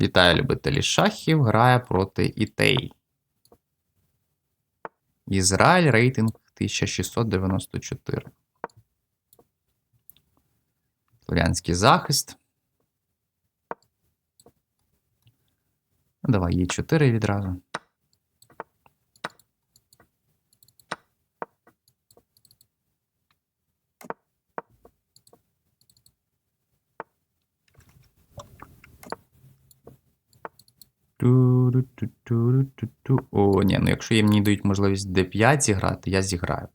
Вітаю, любителі шахів. Грає проти Ітей. Ізраїль рейтинг 1694. Слов'янський захист. Ну, Давай є 4 відразу. Ту-ру-ту-ту-ру-ту-ту. О, ні, ну якщо їм мені дають можливість d5 зіграти, я зіграю.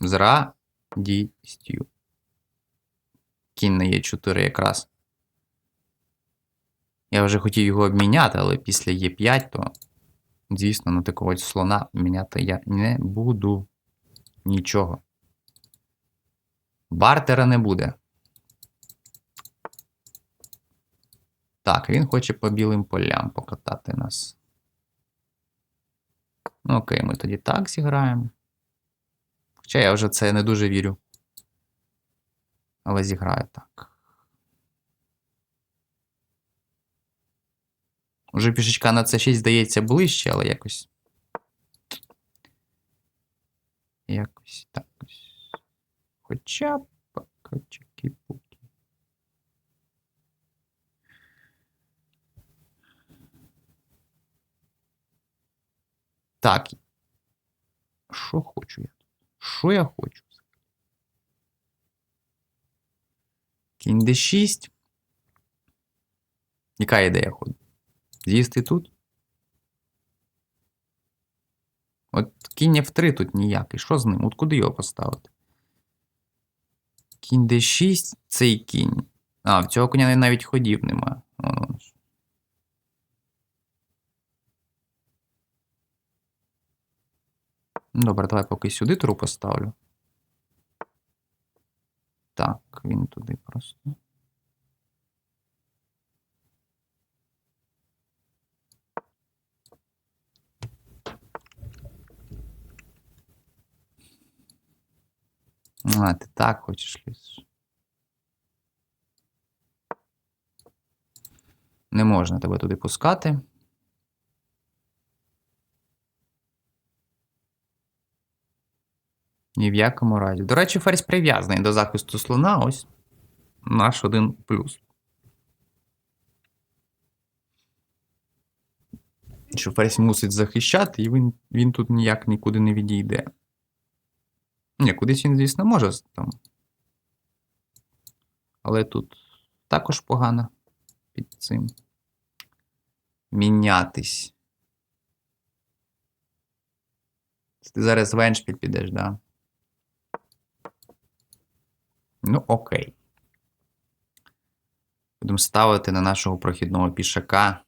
З радістю. Кінь на Е4 якраз. Я вже хотів його обміняти, але після Е5, то, звісно, на такого слона міняти я не буду. Нічого. Бартера не буде. Так, він хоче по білим полям покатати нас. Ну, окей, ми тоді так зіграємо. Хоча я вже це не дуже вірю. Але зіграю так. Уже пішечка на c 6 здається ближче, але якось. Якось так. Хоча б. Хоча-ки-пуки. Так. Що хочу я тут? Що я хочу? Кінь d6. Яка ідея ходу? З'їсти тут? От кінь F3 тут ніякий. Що з ним? От куди його поставити? Кінь D6, цей кінь. А, в цього коня навіть ходів нема. Добре, давай поки сюди туру поставлю. Так, він туди просто. А, ти так хочеш лізеш. Не можна тебе туди пускати. Ні в якому разі. До речі, ферзь прив'язаний до захисту слона. Ось наш один плюс. Що ферзь мусить захищати, і він, він тут ніяк нікуди не відійде. Ні, кудись він, звісно, може там. Але тут також погано під цим. Мінятись. Ти зараз в Еншпіль підеш, да? Ну, окей. Будемо ставити на нашого прохідного пішака.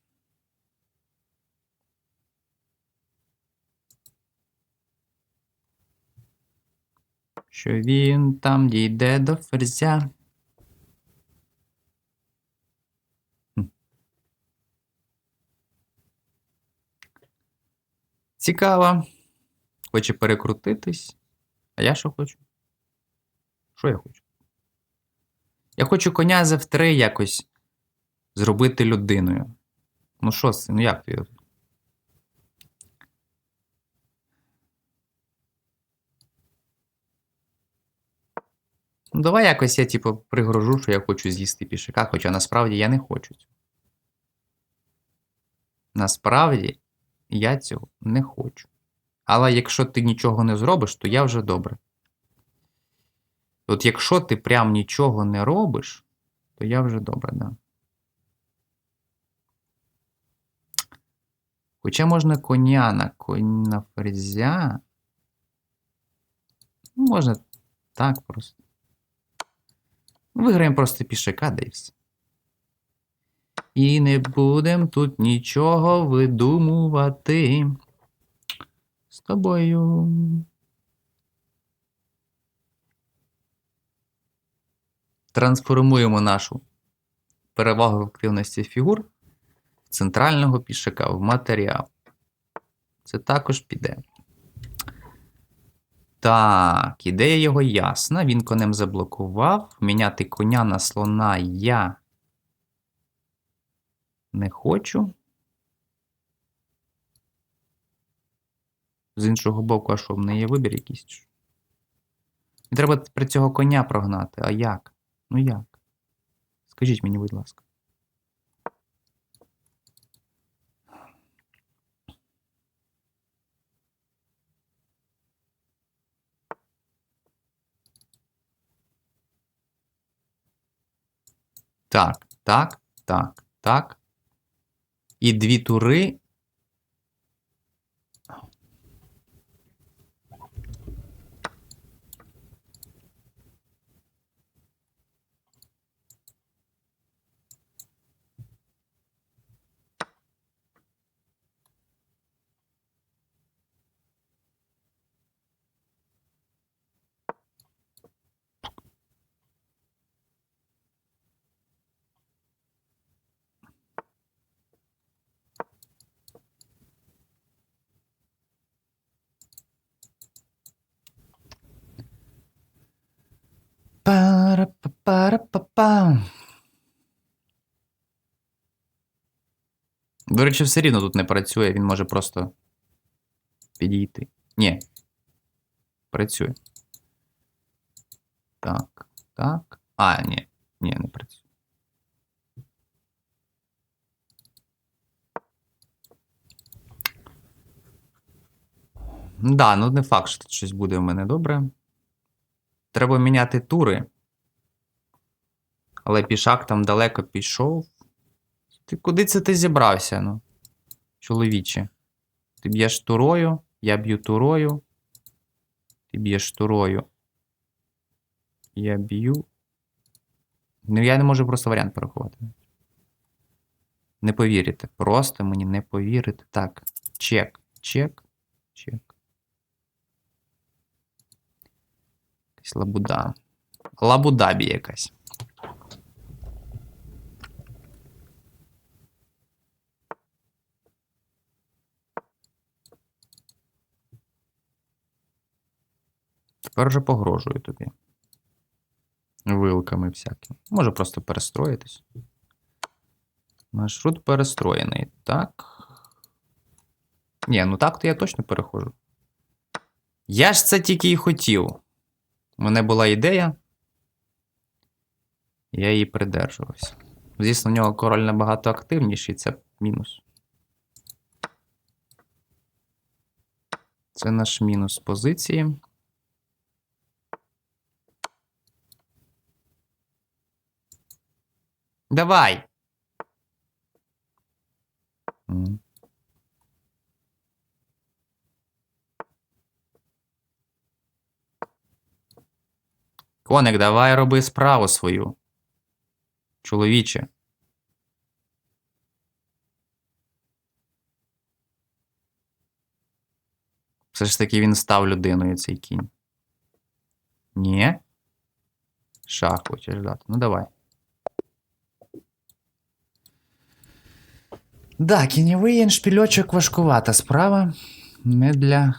Що він там дійде до ферзя. Цікаво. Хоче перекрутитись. А я що хочу? Що я хочу? Я хочу коня з F3 якось зробити людиною. Ну що це? Ну як ти? Ну, давай якось я, типу, пригрожу, що я хочу з'їсти пішака, хоча насправді я не хочу. Насправді я цього не хочу. Але якщо ти нічого не зробиш, то я вже добре. От якщо ти прям нічого не робиш, то я вже добре, да. Хоча можна коня на конь на ферзя. Ну, Можна так просто. Виграємо просто пішака, да і все. І не будемо тут нічого видумувати. З тобою. Трансформуємо нашу перевагу в активності фігур в центрального пішака в матеріал. Це також піде. Так, ідея його ясна. Він конем заблокував. Міняти коня на слона я Не хочу. З іншого боку, а що, в неї є вибір якийсь? Треба при цього коня прогнати. А як? Ну як? Скажіть мені, будь ласка. Так, так, так, так. І дві тури. Пара-па-пара-па-пам. До речі, все рівно тут не працює, він може просто підійти. Ні. Працює. Так, так. А, ні. Ні, не працює. Да, ну не факт, що тут щось буде в мене добре. Треба міняти тури. Але пішак там далеко пішов. Ти куди це ти зібрався, ну? Чоловіче. Ти б'єш турою, я б'ю турою. Ти б'єш турою. Я б'ю. Ну, я не можу просто варіант порахувати. Не повірите. Просто мені не повірите. Так. Чек, чек, чек. Якась лабуда. Лабудабі якась. Тепер вже погрожую тобі. Вилками всякими. Може просто перестроїтись. Маршрут перестроєний. Так. Ні, ну так то я точно перехожу. Я ж це тільки і хотів. У мене була ідея. Я її придержувався. Звісно, в нього король набагато активніший, це мінус. Це наш мінус позиції. Давай. Коник, давай роби справу свою. Чоловіче. Все ж таки він став людиною цей кінь. Ні. Шах хочеш дати. Ну давай. Да, кіньовий еншпільочок важкувата справа. Не для.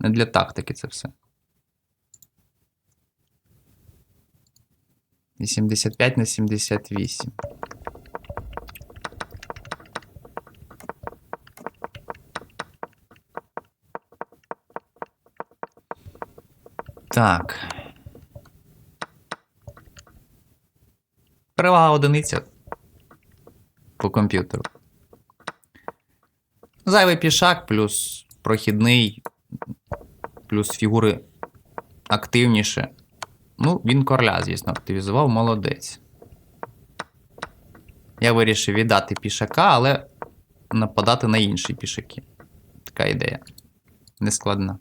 Не для тактики це все. 85 на 78. Так. Перевага одиниця по комп'ютеру. Зайвий пішак, плюс прохідний, плюс фігури активніше. Ну, він короля, звісно, активізував, молодець. Я вирішив віддати пішака, але нападати на інші пішаки. Така ідея. Нескладна.